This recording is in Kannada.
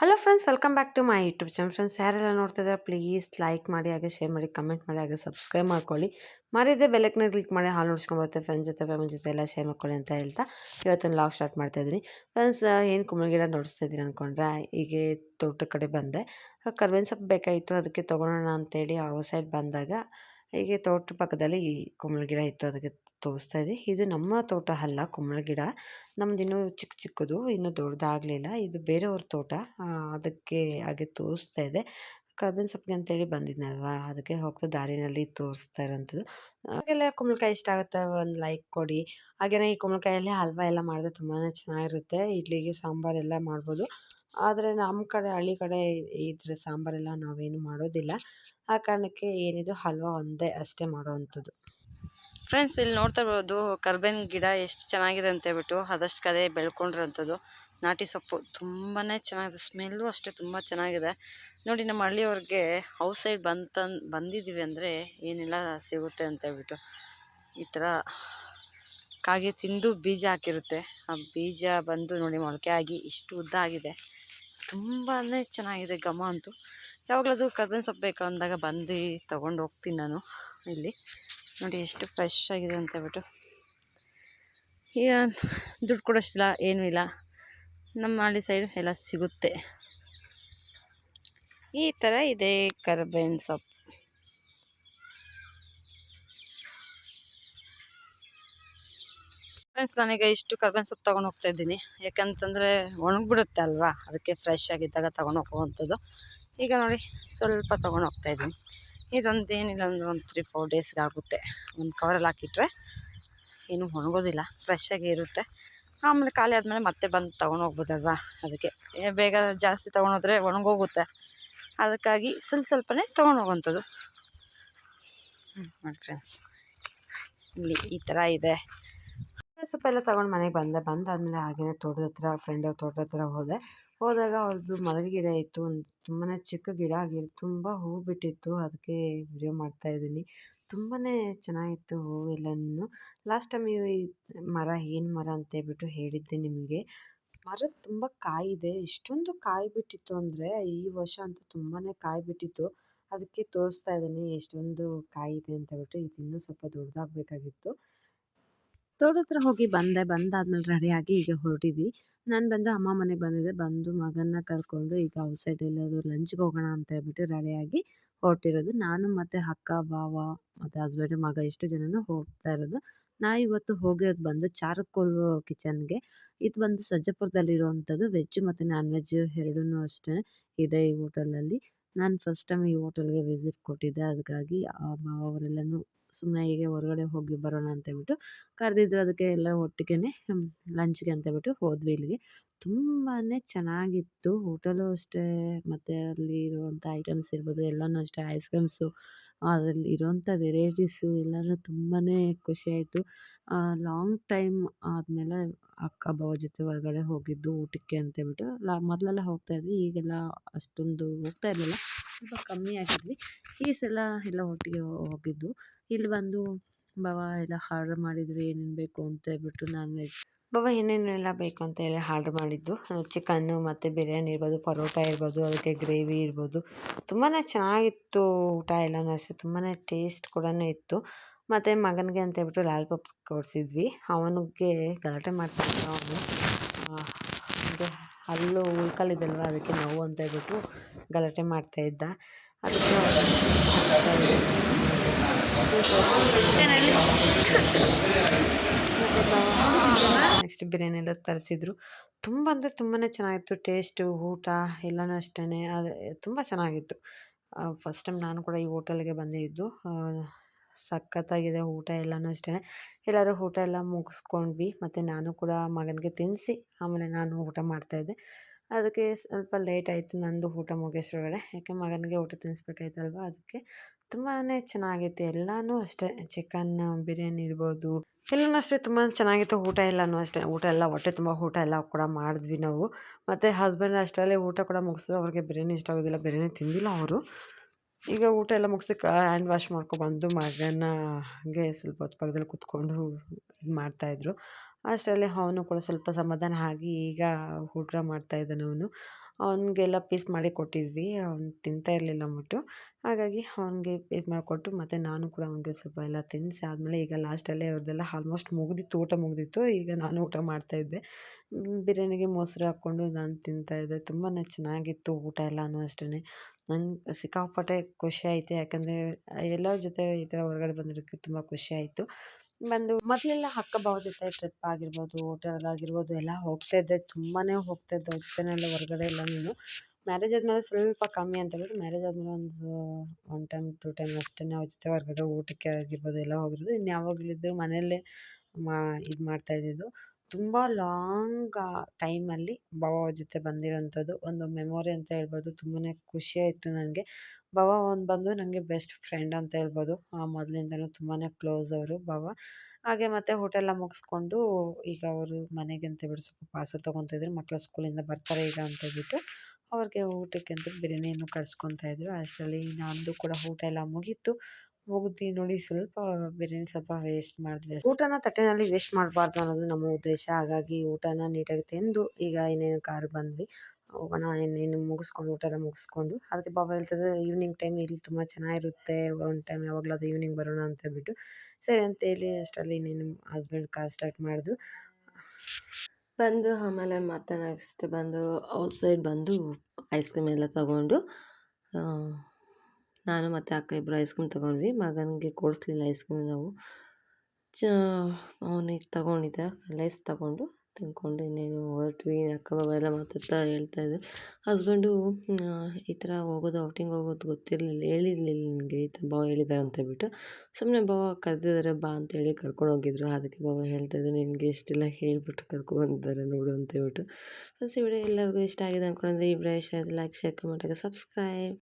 Hello friends welcome back to my YouTube channel friends ಯಾರೆಲ್ಲ ನೋಡ್ತಿದ್ದಾರೆ ಪ್ಲೀಸ್ ಲೈಕ್ ಮಾಡಿ, ಹಾಗೆ ಶೇರ್ ಮಾಡಿ ಕಮೆಂಟ್ ಮಾಡಿ, ಹಾಗೆ ಸಬ್ಸ್ಕ್ರೈಬ್ ಮಾಡ್ಕೊಳ್ಳಿ. ಮರಿದೆ ಬೆಲೆಕ್ನ ಕ್ಲಿಕ್ ಮಾಡಿ, ಹಾಲು ನೋಡ್ಸ್ಕೊಂಬರುತ್ತೆ ಫ್ರೆಂಡ್ಸ್ ಜೊತೆ ಫ್ಯಾಮಿಲಿ ಜೊತೆ ಎಲ್ಲ ಶೇರ್ ಮಾಡ್ಕೊಳ್ಳಿ ಅಂತ ಹೇಳ್ತಾ ಇವತ್ತೊಂದು ಲಾಗ್ ಸ್ಟಾರ್ಟ್ ಮಾಡ್ತಾ ಇದ್ದೀನಿ. ಫ್ರೆಂಡ್ಸ್ ಏನು ಕುಂಬಳ ಗಿಡ ನೋಡಿಸ್ತಾ ಇದ್ದೀನಿ ಅಂದ್ಕೊಂಡ್ರೆ ಹೀಗೆ ತೋಟದ ಕಡೆ ಬಂದೆ. ಕರ್ಬೇವಿನ ಸೊಪ್ಪು ಬೇಕಾಗಿತ್ತು, ಅದಕ್ಕೆ ತೊಗೊಳೋಣ ಅಂತೇಳಿ ಆ ಸೈಡ್ ಬಂದಾಗ ಹೀಗೆ ತೋಟ ಪಕ್ಕದಲ್ಲಿ ಈ ಕುಂಬಳ ಗಿಡ ಇತ್ತು, ಅದಕ್ಕೆ ತೋರಿಸ್ತಾ ಇದೆ ಇದು ನಮ್ಮ ತೋಟ ಅಲ್ಲ, ಕುಂಬಳ ಗಿಡ. ನಮ್ದು ಇನ್ನೂ ಚಿಕ್ಕ ಚಿಕ್ಕದು, ಇನ್ನೂ ದೊಡ್ಡದಾಗಲಿಲ್ಲ. ಇದು ಬೇರೆಯವ್ರ ತೋಟ. ಅದಕ್ಕೆ ಹಾಗೆ ತೋರಿಸ್ತಾ ಇದೆ ಕಬ್ಬಿನ ಸೊಪ್ಪಿಗೆ ಅಂತೇಳಿ ಬಂದಿದ್ನಲ್ವಾ, ಅದಕ್ಕೆ ಹೋಗ್ತಾ ದಾರಿನಲ್ಲಿ ತೋರಿಸ್ತಾ ಇರೋಂಥದ್ದು. ಹಾಗೆಲ್ಲ ಕುಂಬಳಕಾಯಿ ಇಷ್ಟ ಆಗುತ್ತೆ, ಒಂದು ಲೈಕ್ ಕೊಡಿ. ಹಾಗೆಯೇ ಈ ಕುಂಬಳಕಾಯಲ್ಲಿ ಹಲ್ವಾ ಎಲ್ಲ ಮಾಡಿದ್ರೆ ತುಂಬಾ ಚೆನ್ನಾಗಿರುತ್ತೆ. ಇಡ್ಲಿಗೆ ಸಾಂಬಾರೆಲ್ಲ ಮಾಡ್ಬೋದು. ಆದರೆ ನಮ್ಮ ಕಡೆ, ಹಳ್ಳಿ ಕಡೆ ಇದ್ರ ಸಾಂಬಾರೆಲ್ಲ ನಾವೇನು ಮಾಡೋದಿಲ್ಲ. ಆ ಕಾರಣಕ್ಕೆ ಏನಿದು ಹಲ್ವಾ ಒಂದೇ ಅಷ್ಟೇ ಮಾಡೋವಂಥದ್ದು. ಫ್ರೆಂಡ್ಸ್ ಇಲ್ಲಿ ನೋಡ್ತಾ ಇರ್ಬೋದು, ಕರ್ಬೇವಿನ ಗಿಡ ಎಷ್ಟು ಚೆನ್ನಾಗಿದೆ ಅಂತ ಹೇಳ್ಬಿಟ್ಟು ಅದಷ್ಟು ಕಡೆ ಬೆಳ್ಕೊಂಡಿರೋಂಥದ್ದು. ನಾಟಿ ಸೊಪ್ಪು ತುಂಬಾ ಚೆನ್ನಾಗಿದೆ, ಸ್ಮೆಲ್ಲು ಅಷ್ಟೇ ತುಂಬ ಚೆನ್ನಾಗಿದೆ. ನೋಡಿ, ನಮ್ಮ ಹಳ್ಳಿಯವ್ರಿಗೆ ಔಟ್ ಸೈಡ್ ಬಂತನ್, ಬಂದಿದ್ದೀವಿ ಅಂದರೆ ಏನೆಲ್ಲ ಸಿಗುತ್ತೆ ಅಂತ ಹೇಳ್ಬಿಟ್ಟು. ಈ ಥರ ಕಾಗೆ ತಿಂದು ಬೀಜ ಹಾಕಿರುತ್ತೆ. ಆ ಬೀಜ ಬಂದು ನೋಡಿ ಮೊಳಕೆ ಆಗಿ ಇಷ್ಟು ಉದ್ದ ಆಗಿದೆ. ತುಂಬಾ ಚೆನ್ನಾಗಿದೆ ಘಮ ಅಂತೂ. ಯಾವಾಗಲೂ ಕರ್ಬೇವಿನ ಸೊಪ್ಪು ಬೇಕು ಅಂದಾಗ ಬಂದು ತೊಗೊಂಡು ಹೋಗ್ತೀನಿ ನಾನು ಇಲ್ಲಿ. ನೋಡಿ ಎಷ್ಟು ಫ್ರೆಶ್ ಆಗಿದೆ ಅಂತ ಹೇಳ್ಬಿಟ್ಟು. ಈಗ ದುಡ್ಡು ಕೊಡೋಷ್ಟಿಲ್ಲ, ಏನೂ ಇಲ್ಲ. ನಮ್ಮ ಹಳ್ಳಿ ಸೈಡ್ ಎಲ್ಲ ಸಿಗುತ್ತೆ. ಈ ಥರ ಇದೆ ಕರ್ಬೇವಿನ ಸೊಪ್ಪು. ಫ್ರೆಂಡ್ಸ್ ನಾನೀಗ ಇಷ್ಟು ಕರ್ಬೇವಿನ ಸೊಪ್ಪು ತಗೊಂಡು ಹೋಗ್ತಾ ಇದ್ದೀನಿ. ಯಾಕಂತಂದರೆ ಒಣಗಿಬಿಡುತ್ತೆ ಅಲ್ವಾ? ಅದಕ್ಕೆ ಫ್ರೆಶ್ ಆಗಿದ್ದಾಗ ತೊಗೊಂಡು ಹೋಗುವಂಥದ್ದು. ಈಗ ನೋಡಿ, ಸ್ವಲ್ಪ ತೊಗೊಂಡು ಹೋಗ್ತಾ ಇದ್ದೀನಿ. ಇದೊಂದು ಏನಿಲ್ಲ, ಒಂದು ಒಂದು ತ್ರೀ ಫೋರ್ ಡೇಸ್ಗೆ ಆಗುತ್ತೆ. ಒಂದು ಕವರಲ್ಲಿ ಹಾಕಿಟ್ರೆ ಏನು ಒಣಗೋದಿಲ್ಲ ಫ್ರೆಶ್ ಆಗಿ ಇರುತ್ತೆ. ಆಮೇಲೆ ಖಾಲಿ ಆದಮೇಲೆ ಮತ್ತೆ ಬಂದು ತೊಗೊಂಡು ಹೋಗ್ಬೋದಲ್ವಾ? ಅದಕ್ಕೆ ಬೇಗ ಜಾಸ್ತಿ ತೊಗೊಂಡೋದ್ರೆ ಒಣಗೋಗುತ್ತೆ. ಅದಕ್ಕಾಗಿ ಸ್ವಲ್ಪ ಸ್ವಲ್ಪನೇ ತೊಗೊಂಡು ಹೋಗುವಂಥದ್ದು. ನೋಡಿ ಫ್ರೆಂಡ್ಸ್ ಇಲ್ಲಿ ಈ ಥರ ಇದೆ. ಸ್ವಲ್ಪ ಎಲ್ಲ ತಗೊಂಡು ಮನೆಗೆ ಬಂದೆ. ಬಂದಾದಮೇಲೆ ಹಾಗೆಯೇ ತೋಟದ ಹತ್ರ ಫ್ರೆಂಡ್ ಅವ್ರ ತೋಟದ ಹತ್ರ ಹೋದೆ. ಹೋದಾಗ ಅವ್ರದ್ದು ಮರದ ಗಿಡ ಇತ್ತು. ಒಂದು ತುಂಬಾ ಚಿಕ್ಕ ಗಿಡ ಗಿಡ ತುಂಬ ಹೂ ಬಿಟ್ಟಿತ್ತು. ಅದಕ್ಕೆ ವಿಡಿಯೋ ಮಾಡ್ತಾ ಇದ್ದೀನಿ. ತುಂಬಾ ಚೆನ್ನಾಗಿತ್ತು ಹೂವೆಲ್ಲನೂ ಲಾಸ್ಟ್ ಟೈಮ್ ಈ ಮರ, ಏನು ಮರ ಅಂತೇಳ್ಬಿಟ್ಟು ಹೇಳಿದ್ದೆ ನಿಮಗೆ. ಮರ ತುಂಬ ಕಾಯಿದೆ. ಎಷ್ಟೊಂದು ಕಾಯಿ ಬಿಟ್ಟಿತ್ತು ಅಂದರೆ, ಈ ವರ್ಷ ಅಂತೂ ತುಂಬಾ ಕಾಯಿ ಬಿಟ್ಟಿತ್ತು. ಅದಕ್ಕೆ ತೋರಿಸ್ತಾ ಇದ್ದೀನಿ. ಎಷ್ಟೊಂದು ಕಾಯಿ ಇದೆ ಅಂತ ಹೇಳ್ಬಿಟ್ಟು ಇದು ಇನ್ನೂ ಸ್ವಲ್ಪ ದೊಡ್ಡದಾಗಬೇಕಾಗಿತ್ತು ತೋಟದ ಹತ್ರ ಹೋಗಿ ಬಂದೆ, ಬಂದಾದ್ಮೇಲೆ ರೆಡಿಯಾಗಿ ಈಗ ಹೊರಟಿದ್ವಿ. ನಾನು ಬಂದು ಅಮ್ಮ ಮನೆಗೆ ಬಂದಿದ್ದೆ. ಬಂದು ಮಗನ್ನ ಕರ್ಕೊಂಡು ಈಗ ಔಟ್ ಸೈಡ್ ಎಲ್ಲಾದರೂ ಲಂಚ್ಗೆ ಹೋಗೋಣ ಅಂತ ಹೇಳ್ಬಿಟ್ಟು ರೆಡಿಯಾಗಿ ಹೊರಟಿರೋದು. ನಾನು ಮತ್ತು ಅಕ್ಕ ಬಾವ ಮತ್ತು ಹಸ್ಬೆಂಡ್ ಮಗ ಇಷ್ಟು ಜನನೂ ಹೋಗ್ತಾ ಇರೋದು. ನಾ ಇವತ್ತು ಹೋಗಿರೋದು ಬಂದು ಚಾರಕೋಲ್ ಕಿಚನ್ಗೆ ಇದು ಬಂದು ಸಜ್ಜಪುರದಲ್ಲಿರುವಂಥದ್ದು ವೆಜ್ ಮತ್ತು ನಾನ್ ವೆಜ್ ಎರಡೂ ಅಷ್ಟೇ ಇದೆ ಈ ಹೋಟೆಲಲ್ಲಿ ನಾನು ಫಸ್ಟ್ ಟೈಮ್ ಈ ಹೋಟೆಲ್ಗೆ ವಿಸಿಟ್ ಕೊಟ್ಟಿದ್ದೆ. ಅದಕ್ಕಾಗಿ ಅವರೆಲ್ಲನೂ ಸುಮ್ಮನೆ ಹೀಗೆ ಹೊರಗಡೆ ಹೋಗಿ ಬರೋಣ ಅಂತ ಹೇಳ್ಬಿಟ್ಟು ಕರೆದಿದ್ರು ಅದಕ್ಕೆ ಎಲ್ಲ ಒಟ್ಟಿಗೆ ಲಂಚ್ಗೆ ಅಂತ ಹೇಳ್ಬಿಟ್ಟು ಹೋದ್ವಿ ಇಲ್ಲಿಗೆ. ತುಂಬಾ ಚೆನ್ನಾಗಿತ್ತು. ಹೋಟೆಲು ಅಷ್ಟೇ, ಮತ್ತು ಅಲ್ಲಿ ಇರುವಂಥ ಐಟಮ್ಸ್ ಇರ್ಬೋದು, ಎಲ್ಲನೂ ಅಷ್ಟೇ ಐಸ್ ಕ್ರೀಮ್ಸು ಅದರಲ್ಲಿ ಇರೋವಂಥ ವೆರೈಟೀಸು ಎಲ್ಲನೂ ತುಂಬಾ ಖುಷಿಯಾಯಿತು ಲಾಂಗ್ ಟೈಮ್ ಆದಮೇಲೆ ಅಕ್ಕ, ಬಾವ ಜೊತೆ ಹೊರಗಡೆ ಹೋಗಿದ್ದು ಊಟಕ್ಕೆ ಅಂತ ಹೇಳ್ಬಿಟ್ಟು ಲಾ, ಮೊದಲೆಲ್ಲ ಹೋಗ್ತಾ ಇದ್ವಿ, ಈಗೆಲ್ಲ ಅಷ್ಟೊಂದು ಹೋಗ್ತಾ ಇರಲಿಲ್ಲ. ಸ್ವಲ್ಪ ಕಮ್ಮಿ ಆಗಿದ್ವಿ. ಈ ಸಲ ಎಲ್ಲ ಒಟ್ಟಿಗೆ ಹೋಗಿದ್ದು. ಇಲ್ಲಿ ಬಂದು, ಬಾವ, ಎಲ್ಲ ಆರ್ಡ್ರ್ ಮಾಡಿದ್ರು, ಏನೇನು ಬೇಕು? ಅಂತ ಹೇಳ್ಬಿಟ್ಟು ನಾನ್ ವೆಜ್ ಬಾವ ಏನೇನೆಲ್ಲ ಬೇಕು? ಅಂತ ಹೇಳಿ ಆರ್ಡ್ರ್ ಮಾಡಿದ್ದು. ಚಿಕನ್ನು ಮತ್ತು ಬಿರಿಯಾನಿ ಇರ್ಬೋದು, ಪರೋಟ ಇರ್ಬೋದು, ಅದಕ್ಕೆ ಗ್ರೇವಿ ಇರ್ಬೋದು. ತುಂಬಾ ಚೆನ್ನಾಗಿತ್ತು ಊಟ ಎಲ್ಲನೂ ಅಷ್ಟೇ. ತುಂಬಾ ಟೇಸ್ಟ್ ಕೂಡ ಇತ್ತು. ಮತ್ತು ಮಗನಿಗೆ ಅಂತ ಹೇಳ್ಬಿಟ್ಟು ಲಾಲಿಪಾಪ್ ಕೊಡಿಸಿದ್ವಿ. ಅವನಿಗೆ ಗಲಾಟೆ ಮಾಡ್ತಿದ್ದ ಅವನು. ಹಲ್ಲು ಉಳ್ಕಲ್ಲಿದಲ್ವ ಅದಕ್ಕೆ ನೋವು ಅಂತ ಹೇಳ್ಬಿಟ್ಟು ಗಲಾಟೆ ಮಾಡ್ತಾ ಇದ್ದ. ಅದಕ್ಕೆ ನೆಕ್ಸ್ಟ್ ಬಿರಿಯಾನಿ ಎಲ್ಲ ತರಿಸಿದ್ರು. ತುಂಬ ಅಂದರೆ ತುಂಬಾ ಚೆನ್ನಾಗಿತ್ತು. ಟೇಸ್ಟು ಊಟ ಎಲ್ಲನೂ ಅಷ್ಟೇ ಅದು ತುಂಬ ಚೆನ್ನಾಗಿತ್ತು. ಫಸ್ಟ್ ಟೈಮ್ ನಾನು ಕೂಡ ಈ ಹೋಟೆಲ್ಗೆ ಬಂದಿದ್ದು. ಸಖತ್ತಾಗಿದೆ ಊಟ ಎಲ್ಲನೂ ಅಷ್ಟೇ ಎಲ್ಲರೂ ಊಟ ಎಲ್ಲ ಮುಗಿಸ್ಕೊಂಡ್ವಿ. ಮತ್ತು ನಾನು ಕೂಡ ಮಗನಿಗೆ ತಿನ್ನಿಸಿ ಆಮೇಲೆ ನಾನು ಊಟ ಮಾಡ್ತಾಯಿದ್ದೆ ಅದಕ್ಕೆ ಸ್ವಲ್ಪ ಲೇಟ್ ಆಯಿತು ನಂದು ಊಟ ಮುಗಿಯೋಷ್ಟ್ರೊಳಗಡೆ ಯಾಕೆ ಮಗನಿಗೆ ಊಟ ತಿನ್ನಿಸ್ಬೇಕಾಯ್ತಲ್ವ ಅದಕ್ಕೆ ತುಂಬಾ ಚೆನ್ನಾಗಿತ್ತು. ಎಲ್ಲನೂ ಅಷ್ಟೇ. ಚಿಕನ್, ಬಿರಿಯಾನಿ ಇರ್ಬೋದು. ಎಲ್ಲನೂ ಅಷ್ಟೇ. ತುಂಬ ಚೆನ್ನಾಗಿತ್ತು. ಊಟ ಎಲ್ಲನೂ ಅಷ್ಟೇ. ಊಟ ಎಲ್ಲ ಹೊಟ್ಟೆ ತುಂಬ ಊಟ ಎಲ್ಲ ಕೂಡ ಮಾಡಿದ್ವಿ ನಾವು. ಮತ್ತು ಹಸ್ಬೆಂಡ್ ಅಷ್ಟರಲ್ಲಿ ಊಟ ಕೂಡ ಮುಗಿಸಿದ್ರು. ಅವ್ರಿಗೆ ಬಿರಿಯಾನಿ ಇಷ್ಟ ಆಗೋದಿಲ್ಲ. ಬಿರಿಯಾನಿ ತಿಂದಿಲ್ಲ ಅವರು. ಈಗ ಊಟ ಎಲ್ಲ ಮುಗಿಸಿ ಹ್ಯಾಂಡ್ ವಾಶ್ ಮಾಡ್ಕೊಬಂದು ಮಗನಿಗೆ ಸ್ವಲ್ಪ ಹೊತ್ತು ಪಕ್ಕದಲ್ಲಿ ಕೂತ್ಕೊಂಡು ಇದು ಮಾಡ್ತಾಯಿದ್ರು ಅಷ್ಟರಲ್ಲಿ ಅವನು ಕೂಡ ಸ್ವಲ್ಪ ಸಮಾಧಾನ ಆಗಿ ಈಗ ಊಟ ಮಾಡ್ತಾ ಇದ್ದಾನೆ ಅವನು. ಅವನಿಗೆಲ್ಲ ಪೀಸ್ ಮಾಡಿ ಕೊಟ್ಟಿದ್ವಿ. ಅವ್ನು ತಿಂತಾ ಇರಲಿಲ್ಲ ಅಂದ್ಬಿಟ್ಟು ಹಾಗಾಗಿ ಅವನಿಗೆ ಪೀಸ್ ಮಾಡಿಕೊಟ್ಟು ಮತ್ತು ನಾನು ಕೂಡ ಅವನಿಗೆ ಸ್ವಲ್ಪ ಎಲ್ಲ ತಿನ್ನಿಸಿ ಆದಮೇಲೆ ಈಗ ಲಾಸ್ಟಲ್ಲಿ ಅವ್ರದ್ದೆಲ್ಲ ಆಲ್ಮೋಸ್ಟ್ ಮುಗಿದಿತ್ತು, ಊಟ ಮುಗಿದಿತ್ತು. ಈಗ ನಾನು ಊಟ ಮಾಡ್ತಾಯಿದ್ದೆ ಬಿರಿಯಾನಿಗೆ ಮೊಸರು ಹಾಕ್ಕೊಂಡು ನಾನು ತಿಂತಾಯಿದ್ದೆ ತುಂಬಾ ಚೆನ್ನಾಗಿತ್ತು ಊಟ ಎಲ್ಲನೂ ಅಷ್ಟೇ ನಂಗೆ ಸಿಕ್ಕಾಪಟ್ಟೆ ಖುಷಿ ಆಯಿತು. ಯಾಕಂದರೆ ಎಲ್ಲರ ಜೊತೆ ಈ ಥರ ಹೊರಗಡೆ ಬಂದಿರೋಕ್ಕೆ ತುಂಬ ಖುಷಿ ಆಯಿತು. ಬಂದು ಮೊದಲೆಲ್ಲ ಅಕ್ಕ ಭಾವ ಜೊತೆ ಟ್ರಿಪ್ ಆಗಿರ್ಬೋದು, ಹೋಟೆಲ್ ಆಗಿರ್ಬೋದು, ಎಲ್ಲ ಹೋಗ್ತಾಯಿದ್ದೆ ತುಂಬಾ ಹೋಗ್ತಾಯಿದ್ದೆ ಅವ್ರ ಜೊತೆನೆಲ್ಲ ಹೊರಗಡೆ ಎಲ್ಲನೂ ಮ್ಯಾರೇಜ್ ಆದಮೇಲೆ ಸ್ವಲ್ಪ ಕಮ್ಮಿ ಅಂತ ಹೇಳಿದ್ರೆ ಮ್ಯಾರೇಜ್ ಆದಮೇಲೆ ಒಂದು ಒನ್ ಟೈಮ್ ಟು ಟೈಮ್ ಅಷ್ಟೇ ಅವ್ರ ಜೊತೆ ಹೊರಗಡೆ ಊಟಕ್ಕೆ ಆಗಿರ್ಬೋದು, ಎಲ್ಲ ಹೋಗಿರೋದು. ಇನ್ನು ಯಾವಾಗಲಿದ್ರು ಮನೆಯಲ್ಲೇ ಮಾ ಇದು ಮಾಡ್ತಾ ಇದ್ದಿದ್ದು. ತುಂಬ ಲಾಂಗ್ ಟೈಮಲ್ಲಿ ಭಾವ ಅವ್ರ ಜೊತೆ ಬಂದಿರೋಂಥದ್ದು ಒಂದು ಮೆಮೊರಿ ಅಂತ ಹೇಳ್ಬೋದು. ತುಂಬಾ ಖುಷಿ ಆಯಿತು ನನಗೆ ಭಾವ ಒಂದು ಬಂದು ನನಗೆ ಬೆಸ್ಟ್ ಫ್ರೆಂಡ್ ಅಂತ ಹೇಳ್ಬೋದು. ಮೊದಲಿಂದನೂ ತುಂಬಾ ಕ್ಲೋಸ್ ಅವರು ಭಾವ. ಹಾಗೆ ಮತ್ತು ಊಟ ಎಲ್ಲ ಮುಗಿಸ್ಕೊಂಡು ಈಗ ಅವರು ಮನೆಗೆ ಅಂತ ಹೇಳ್ಬಿಟ್ಟು ಸ್ವಲ್ಪ ಪಾರ್ಸಲ್ ತೊಗೊತಿದ್ರು ಮಕ್ಕಳು ಸ್ಕೂಲಿಂದ ಬರ್ತಾರೆ ಈಗ ಅಂತ ಹೇಳ್ಬಿಟ್ಟು ಅವ್ರಿಗೆ ಊಟಕ್ಕೆ ಅಂತ ಬಿರಿಯಾನಿಯನ್ನು ಕರ್ಸ್ಕೊತಾ ಇದ್ರು. ಅಷ್ಟರಲ್ಲಿ ನಂದು ಕೂಡ ಊಟ ಎಲ್ಲ ಮುಗೀತು. ಮುಗ್ದು ನೋಡಿ ಸ್ವಲ್ಪ ಬಿರಿಯಾನಿ ಸ್ವಲ್ಪ ವೇಸ್ಟ್ ಮಾಡಿದ್ವಿ ಊಟನ ತಟ್ಟೆನಲ್ಲಿ ವೇಸ್ಟ್ ಮಾಡಬಾರ್ದು ಅನ್ನೋದು ನಮ್ಮ ಉದ್ದೇಶ. ಹಾಗಾಗಿ ಊಟನ ನೀಟಾಗಿ ತಿಂದು ಈಗ ಇನ್ನೇನು ಕಾರ್ ಬಂದ್ವಿ. ಹೋಗೋಣ ಇನ್ನೇನು ಮುಗಿಸ್ಕೊಂಡು ಊಟ ಎಲ್ಲ ಮುಗಿಸ್ಕೊಂಡು. ಅದಕ್ಕೆ ಬಾಬಾ ಹೇಳ್ತದೆ ಈವ್ನಿಂಗ್ ಟೈಮ್ ಇಲ್ಲಿ ತುಂಬ ಚೆನ್ನಾಗಿರುತ್ತೆ. ಒಂದು ಟೈಮ್ ಯಾವಾಗಲಾದ್ರೂ ಈವ್ನಿಂಗ್ ಬರೋಣ ಅಂತ ಹೇಳ್ಬಿಟ್ಟು. ಸರಿ ಅಂತೇಳಿ ಅಷ್ಟರಲ್ಲಿ ಇನ್ನೇನು ಹಸ್ಬೆಂಡ್ ಕಾರ್ ಸ್ಟಾರ್ಟ್ ಮಾಡಿದ್ರು. ಬಂದು ಆಮೇಲೆ ಮತ್ತೆ ನೆಕ್ಸ್ಟ್ ಬಂದು ಔಟ್ಸೈಡ್ ಬಂದು ಐಸ್ ಕ್ರೀಮ್ ಎಲ್ಲ ತಗೊಂಡು ನಾನು ಮತ್ತು ಅಕ್ಕ ಇಬ್ಬರು ಐಸ್ ಕ್ರೀಮ್ ತೊಗೊಂಡ್ವಿ. ಮಗನಿಗೆ ಕೊಡಿಸ್ಲಿಲ್ಲ ಐಸ್ ಕ್ರೀಮ್ ನಾವು. ಚ ಅವನಿಗೆ ತೊಗೊಂಡಿದ್ದ. ಲೈಸ್ ತಗೊಂಡು ತಿಂದ್ಕೊಂಡು ಇನ್ನೇನು ಹೊರಟ್ವಿ. ಅಕ್ಕ ಬಾವ ಎಲ್ಲ ಮಾತಾಡ್ತಾ ಹೇಳ್ತಾ ಇದ್ದರು ಹಸ್ಬೆಂಡು ಈ ಥರ ಹೋಗೋದು ಔಟಿಂಗ್ ಹೋಗೋದು ಗೊತ್ತಿರಲಿಲ್ಲ, ಹೇಳಿರಲಿಲ್ಲ ನನಗೆ. ಈ ಥರ ಬಾವ ಹೇಳಿದ್ದಾರೆ ಅಂತ ಹೇಳ್ಬಿಟ್ಟು ಸುಮ್ಮನೆ ಬಾವ ಕರೆದಿದ್ದಾರೆ ಬಾ ಅಂತೇಳಿ ಕರ್ಕೊಂಡು ಹೋಗಿದ್ರು. ಅದಕ್ಕೆ ಬಾವ ಹೇಳ್ತಾಯಿದ್ರು ನಿನಗೆ ಇಷ್ಟೆಲ್ಲ ಹೇಳಿಬಿಟ್ಟು ಕರ್ಕೊಂಡ್ಬಂದಿದ್ದಾರೆ ನೋಡು ಅಂತ ಹೇಳ್ಬಿಟ್ಟು. ಫ್ರೆಂಡ್ಸ್ ಈ ಎಲ್ಲರಿಗೂ ಇಷ್ಟ ಆಗಿದೆ ಅಂದ್ಕೊಂಡ್ರೆ ಈ ವಿಡಿಯೋ ಇಷ್ಟ ಆಯಿತು ಲೈಕ್ ಶೇರ್ ಕಮೆಂಟ್ ಆಗಿ ಸಬ್ಸ್ಕ್ರೈಬ್